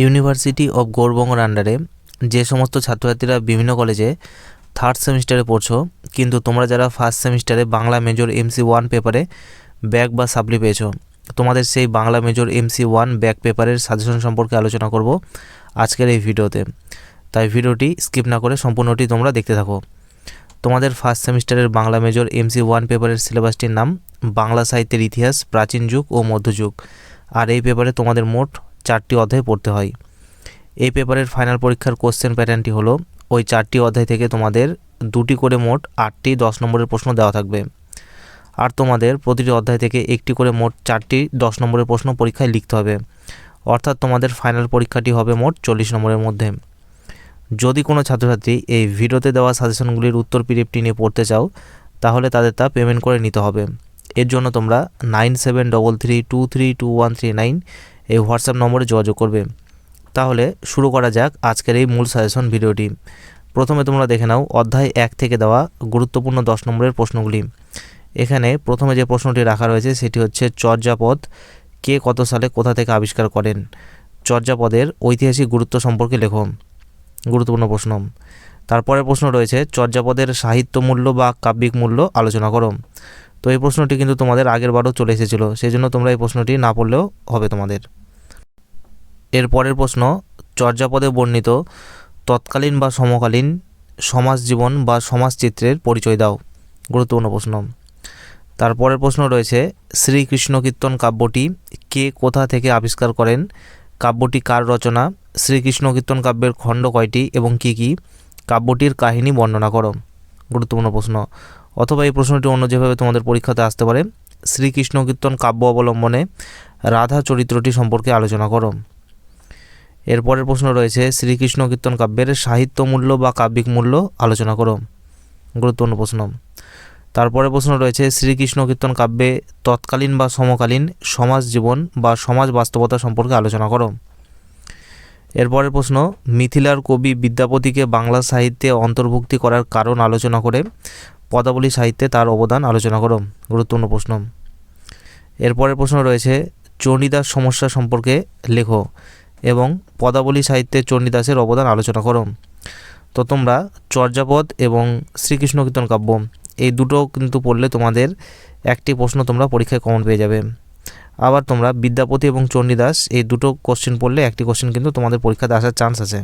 University of গৌরবঙ্গর আন্ডারে যে সমস্ত ছাত্রছাত্রীরা বিভিন্ন কলেজে থার্ড সেমিস্টারে পড়ছো, কিন্তু তোমরা যারা ফার্স্ট সেমিস্টারে বাংলা মেজর এমসি ওয়ান পেপারে ব্যাক বা সাপ্লি পেয়েছ, তোমাদের সেই Bangla major MC one back পেপারের সাজেশন সম্পর্কে আলোচনা করব আজকের এই ভিডিওতে। তাই ভিডিওটি স্কিপ না করে সম্পূর্ণটি তোমরা দেখতে থাকো। তোমাদের ফার্স্ট সেমিস্টারের বাংলা মেজর এমসি ওয়ান পেপারের সিলেবাসটির নাম বাংলা সাহিত্যের ইতিহাস, প্রাচীন যুগ ও মধ্যযুগ। আর এই পেপারে তোমাদের মোট চারটি অধ্যায় পড়তে হয়। এই পেপারের ফাইনাল পরীক্ষার কোশ্চেন প্যাটার্নটি হলো, ওই চারটি অধ্যায় থেকে তোমাদের দুটি করে মোট আটটি দশ নম্বরের প্রশ্ন দেওয়া থাকবে। আর তোমাদের প্রতিটি অধ্যায় থেকে একটি করে মোট চারটি দশ নম্বরের প্রশ্ন পরীক্ষায় লিখতে হবে। অর্থাৎ তোমাদের ফাইনাল পরীক্ষাটি হবে মোট চল্লিশ নম্বরের মধ্যে। যদি কোনো ছাত্রছাত্রী এই ভিডিওতে দেওয়া সাজেশনগুলির উত্তর পিডিএফটি নিয়ে পড়তে চাও, তাহলে তাদের তা পেমেন্ট করে নিতে হবে। এর জন্য তোমরা nine seven double three two three two one three nine এই হোয়াটসঅ্যাপ নম্বরে যোগাযোগ করবে। তাহলে শুরু করা যাক আজকের এই মূল সাজেশন ভিডিওটি। প্রথমে তোমরা দেখে নাও অধ্যায় এক থেকে দেওয়া গুরুত্বপূর্ণ দশ নম্বরের প্রশ্নগুলি। এখানে প্রথমে যে প্রশ্নটি রাখা রয়েছে সেটি হচ্ছে চর্যাপদ কে কত সালে কোথা থেকে আবিষ্কার করেন? চর্যাপদের ঐতিহাসিক গুরুত্ব সম্পর্কে লেখো। গুরুত্বপূর্ণ প্রশ্ন। তারপরে প্রশ্ন রয়েছে চর্যাপদের সাহিত্য মূল্য বা কাব্যিক মূল্য আলোচনা করো। তো এই প্রশ্নটি কিন্তু তোমাদের আগের বারও চলে এসেছিল সেই জন্য তোমরা এই প্রশ্নটি না পড়লেও হবে তোমাদের। এর পরের প্রশ্ন, চর্যাপদে বর্ণিত, তৎকালীন বা সমকালীন সমাজ জীবন বা সমাজচিত্রের পরিচয় দাও। গুরুত্বপূর্ণ প্রশ্ন। তারপরের প্রশ্ন রয়েছে, শ্রীকৃষ্ণ কীর্তন কাব্যটি কে কোথা থেকে আবিষ্কার করেন? কাব্যটি কার রচনা? শ্রীকৃষ্ণ কীর্তন কাব্যের খণ্ড কয়টি এবং কি কি? কাব্যটির কাহিনী বর্ণনা করো। গুরুত্বপূর্ণ প্রশ্ন অথবা এই প্রশ্নটি অন্য যেভাবে তোমাদের পরীক্ষাতে আসতে পারে, শ্রীকৃষ্ণ কীর্তন কাব্য অবলম্বনে রাধা চরিত্রটি সম্পর্কে আলোচনা করো। এরপরের প্রশ্ন রয়েছে, শ্রীকৃষ্ণ কীর্তন কাব্যের সাহিত্য মূল্য বা কাব্যিক মূল্য আলোচনা করো। গুরুত্বপূর্ণ প্রশ্ন। তারপরে প্রশ্ন রয়েছে, শ্রীকৃষ্ণ কীর্তন কাব্যে তৎকালীন বা সমকালীন সমাজ জীবন বা সমাজ বাস্তবতা সম্পর্কে আলোচনা করো। এরপরের প্রশ্ন, মিথিলার কবি বিদ্যাপতিকে বাংলা সাহিত্যে অন্তর্ভুক্তি করার কারণ আলোচনা করে পদাবলী সাহিত্যে তার অবদান আলোচনা করো। গুরুত্বপূর্ণ প্রশ্ন। এরপরের প্রশ্ন রয়েছে, চণ্ডীদাস সমস্যা সম্পর্কে লেখো এবং পদাবলী সাহিত্যে চণ্ডীদাসের অবদান আলোচনা করো। তো তোমরা চর্যাপদ এবং শ্রীকৃষ্ণ কীর্তন কাব্য, এই দুটো কিন্তু পড়লে তোমাদের একটি প্রশ্ন তোমরা পরীক্ষায় কমন পেয়ে যাবে। আবার তোমরা বিদ্যাপতি এবং চণ্ডীদাস এই দুটো কোশ্চেন পড়লে একটি কোশ্চেন কিন্তু তোমাদের পরীক্ষাতে আসার চান্স আছে।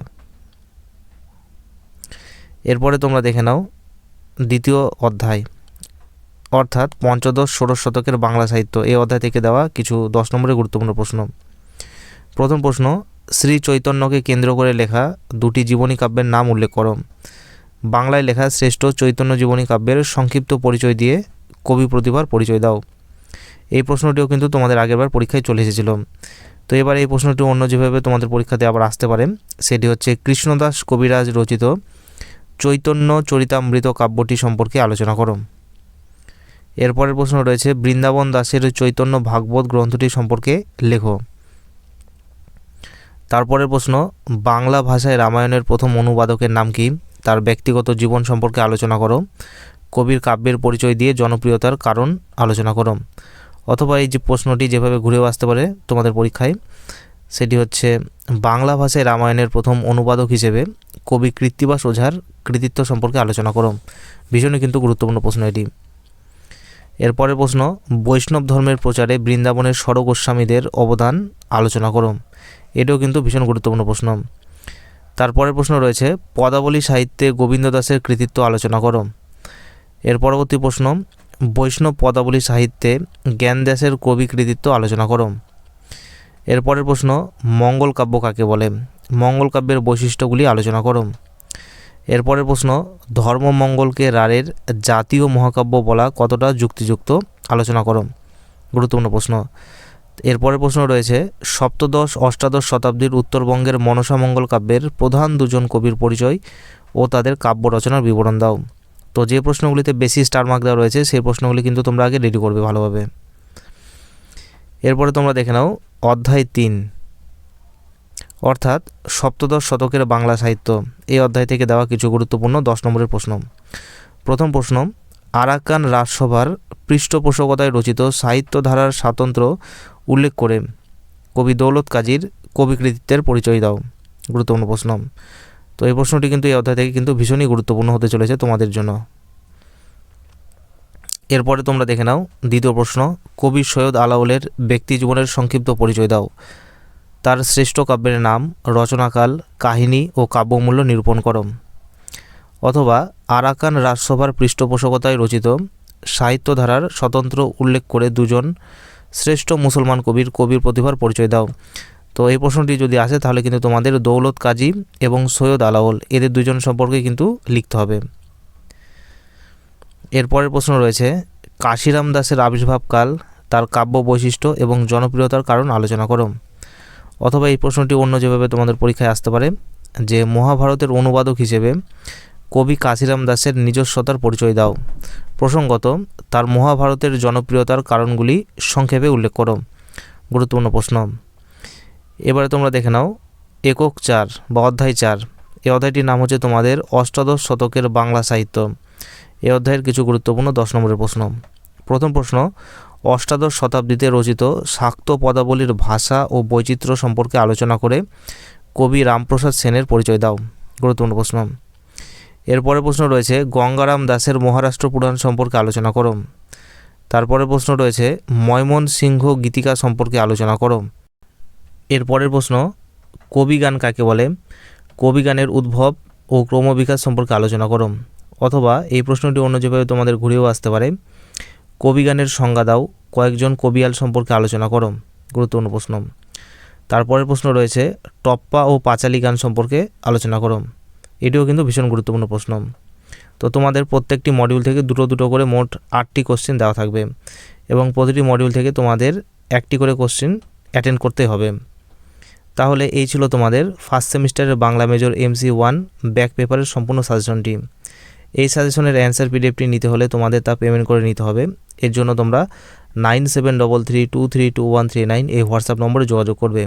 এরপরে তোমরা দেখে নাও দ্বিতীয় অধ্যায়। অর্থাৎ পঞ্চদশ, ষোড়শ শতকের বাংলা সাহিত্য। এই অধ্যায় থেকে দেওয়া কিছু দশ নম্বরের গুরুত্বপূর্ণ প্রশ্ন। প্রথম প্রশ্ন, শ্রী চৈতন্যকে কেন্দ্র করে লেখা দুটি জীবনী কাব্যের নাম উল্লেখ করো। বাংলায় লেখা শ্রেষ্ঠ চৈতন্য জীবনী কাব্যের সংক্ষিপ্ত পরিচয় দিয়ে কবি প্রতিভার পরিচয় দাও। এই প্রশ্নটিও কিন্তু তোমাদের আগেরবার পরীক্ষায় চলে এসেছিল। তো এবার এই প্রশ্নটি অন্য যেভাবে তোমাদের পরীক্ষাতে আবার আসতে পারে, সেটি হচ্ছে কৃষ্ণদাস কবিরাজ রচিত চৈতন্য চরিতামৃত কাব্যটি সম্পর্কে আলোচনা করো এরপরের প্রশ্ন রয়েছে, বৃন্দাবন দাসের চৈতন্য ভাগবত গ্রন্থটি সম্পর্কে লেখো। তারপরের প্রশ্ন, বাংলা ভাষায় রামায়ণের প্রথম অনুবাদকের নাম কি? তার ব্যক্তিগত জীবন সম্পর্কে আলোচনা করো। কবির কাব্যের পরিচয় দিয়ে জনপ্রিয়তার কারণ আলোচনা করো। অথবা এই যে প্রশ্নটি যেভাবে ঘুরেও আসতে পারে তোমাদের পরীক্ষায় সেটি হচ্ছে বাংলা ভাষায় রামায়ণের প্রথম অনুবাদক হিসেবে কবি কৃত্তিবাস ওঝার কৃতিত্ব সম্পর্কে আলোচনা করো। ভীষণই কিন্তু গুরুত্বপূর্ণ প্রশ্ন এটি। এরপরের প্রশ্ন, বৈষ্ণব ধর্মের প্রচারে বৃন্দাবনের স্বরগোস্বামীদের অবদান আলোচনা করো। এটাও কিন্তু ভীষণ গুরুত্বপূর্ণ প্রশ্ন। তারপরের প্রশ্ন রয়েছে, পদাবলী সাহিত্যে গোবিন্দ দাসের কৃতিত্ব আলোচনা করো। এর পরবর্তী প্রশ্ন, বৈষ্ণব পদাবলী সাহিত্যে জ্ঞানদাসের কবি কৃতিত্ব আলোচনা করো। এরপরের প্রশ্ন, মঙ্গল কাব্য কাকে বলে? মঙ্গল কাব্যের বৈশিষ্ট্যগুলি আলোচনা করো এরপরের প্রশ্ন ধর্মমঙ্গলকে রারের জাতীয় মহাকাব্য বলা কতটা যুক্তিযুক্ত? আলোচনা করো গুরুত্বপূর্ণ প্রশ্ন। এরপরের প্রশ্ন রয়েছে, সপ্তদশ, অষ্টাদশ শতাব্দীর উত্তরবঙ্গের মনসা মঙ্গল কাব্যের প্রধান দুজন কবির পরিচয় ও তাদের কাব্য রচনার বিবরণ দাও। তো যে প্রশ্নগুলিতে বেশি স্টার মার্ক দেওয়া রয়েছে, সেই প্রশ্নগুলি কিন্তু তোমরা আগে রেডি করবে ভালোভাবে। এরপরে তোমরা দেখে নাও, অধ্যায় তিন। অর্থাৎ সপ্তদশ শতকের বাংলা সাহিত্য। এই অধ্যায় থেকে দেওয়া কিছু গুরুত্বপূর্ণ দশ নম্বরের প্রশ্ন। প্রথম প্রশ্ন, আরাকান রাজসভার পৃষ্ঠপোষকতায় রচিত সাহিত্যধারার স্বাতন্ত্র্য উল্লেখ করে কবি দৌলত কাজীর কবি কৃতিত্বের পরিচয় দাও। গুরুত্বপূর্ণ প্রশ্ন। তো এই প্রশ্নটি কিন্তু এই অধ্যায় থেকে কিন্তু ভীষণই গুরুত্বপূর্ণ হতে চলেছে তোমাদের জন্য। এরপরে তোমরা দেখে নাও, দ্বিতীয় প্রশ্ন, কবি সৈয়দ আলাউলের ব্যক্তি জীবনের সংক্ষিপ্ত পরিচয় দাও। তার শ্রেষ্ঠ কাব্যের নাম, রচনাকাল, কাহিনী ও কাব্যমূল্য নিরূপণ করম অথবা আরাকান রাজসভার পৃষ্ঠপোষকতায় রচিত, সাহিত্যধারার স্বতন্ত্র উল্লেখ করে দুজন শ্রেষ্ঠ মুসলমান কবির কবির প্রতিভার পরিচয় দাও। তো এই প্রশ্নটি যদি আসে, তাহলে কিন্তু তোমাদের দৌলত কাজী এবং সৈয়দ আলাওল এদের দুজন সম্পর্কে কিন্তু লিখতে হবে। এরপরের প্রশ্ন রয়েছে, কাশিরাম দাসের আবির্ভাবকাল তার কাব্য বৈশিষ্ট্য এবং জনপ্রিয়তার কারণ আলোচনা করো অথবা এই প্রশ্নটি অন্য যেভাবে তোমাদের পরীক্ষায় আসতে পারে, যে মহাভারতের অনুবাদক হিসেবে কবি কাশিরাম দাসের নিজস্বতার পরিচয় দাও। প্রসঙ্গত, তার মহাভারতের জনপ্রিয়তার কারণগুলি সংক্ষেপে উল্লেখ করো। গুরুত্বপূর্ণ প্রশ্ন। এবারে তোমরা দেখে নাও, একক চার বা অধ্যায় চার। এই অধ্যায়টির নাম হচ্ছে তোমাদের অষ্টাদশ শতকের বাংলা সাহিত্য। এই অধ্যায়ের কিছু গুরুত্বপূর্ণ দশ নম্বরের প্রশ্ন। প্রথম প্রশ্ন, অষ্টাদশ শতাব্দীতে রচিত শাক্ত পদাবলীর ভাষা ও বৈচিত্র্য সম্পর্কে আলোচনা করে কবি রামপ্রসাদ সেনের পরিচয় দাও। গুরুত্বপূর্ণ প্রশ্ন। এরপরে প্রশ্ন রয়েছে, গঙ্গারাম দাসের মহারাষ্ট্র পুরাণ সম্পর্কে আলোচনা করো। তারপরে প্রশ্ন রয়েছে ময়মন সিংহ গীতিকা সম্পর্কে আলোচনা করো। এরপরের প্রশ্ন কবি গান কাকে বলে? কবি গানের উদ্ভব ও ক্রমবিকাশ সম্পর্কে আলোচনা করো। অথবা এই প্রশ্নটি অন্য যেভাবে তোমাদের ঘুরেও আসতে পারে, কবি গানের সংজ্ঞা দাও, কয়েকজন কবিয়াল সম্পর্কে আলোচনা করো। গুরুত্বপূর্ণ প্রশ্ন। তারপরের প্রশ্ন রয়েছে, টপ্পা ও পাঁচালি গান সম্পর্কে আলোচনা করো। এটিও কিন্তু ভীষণ গুরুত্বপূর্ণ প্রশ্ন। তো তোমাদের প্রত্যেকটি মডিউল থেকে দুটো দুটো করে মোট আটটি কোশ্চেন দেওয়া থাকবে এবং প্রতিটি মডিউল থেকে তোমাদের একটি করে কোশ্চেন অ্যাটেন্ড করতে হবে। তাহলে এই ছিল তোমাদের ফার্স্ট সেমিস্টারের Bangla major MC one back পেপারের সম্পূর্ণ সাজেশনটি এই সাজেশনের অ্যান্সার পিডিএফটি নিতে হলে তোমাদের তা পেমেন্ট করে নিতে হবে। এর জন্য তোমরা nine seven double three two three two one three nine এই হোয়াটসঅ্যাপ নম্বরে যোগাযোগ করবে।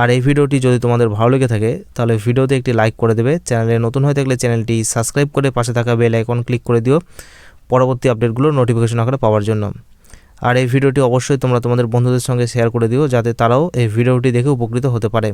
আর এই ভিডিওটি যদি তোমাদের ভালো লেগে থাকে, তাহলে ভিডিওতে একটি লাইক করে দেবে। চ্যানেলে নতুন হয়ে থাকলে চ্যানেলটি সাবস্ক্রাইব করে পাশে থাকা বেল আইকন ক্লিক করে দিও পরবর্তী আপডেটগুলো নোটিফিকেশন আকারে পাওয়ার জন্য। আর এই ভিডিওটি অবশ্যই তোমরা তোমাদের বন্ধুদের সঙ্গে শেয়ার করে দিও, যাতে তারাও এই ভিডিওটি দেখে উপকৃত হতে পারে।